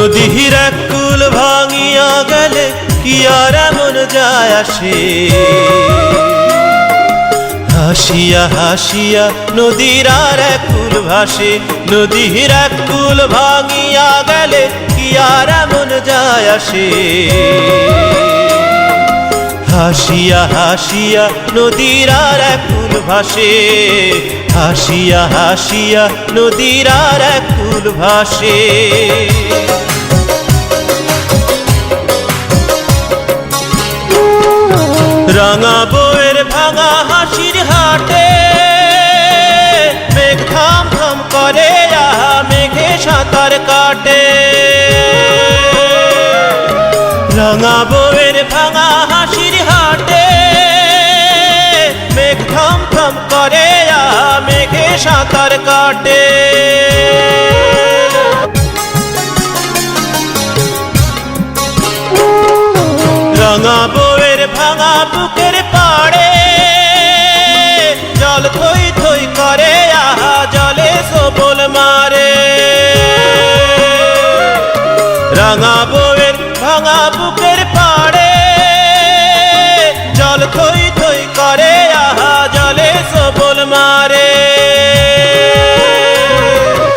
নদীর কুল ভাঙিয়া গেলে কি আর এমন যায় আসে? হাসিয়া হাসিয়া নদীর আর কুল ভাসে নদীর কুল ভাঙিয়া গেলে কি আর এমন যায় আসে? হাসিয়া হাসিয়া নদীর আর কুল ভাসে, হাসিয়া হাসিয়া নদীর আর কুল ভাসে। রাঙা বউয়ের ভাঙা হাসির হাটে। মেঘ থাম থাম করে, আহা, মেঘে সাঁতার কাটে। রাঙা বউয়ের ভাঙা হাসির হাটে। মেঘ থাম থাম করে, আহা, মেঘে সাঁতার কাটে। রাঙা সবল মারে। রাঙা বউয়ের ভাঙা বুকের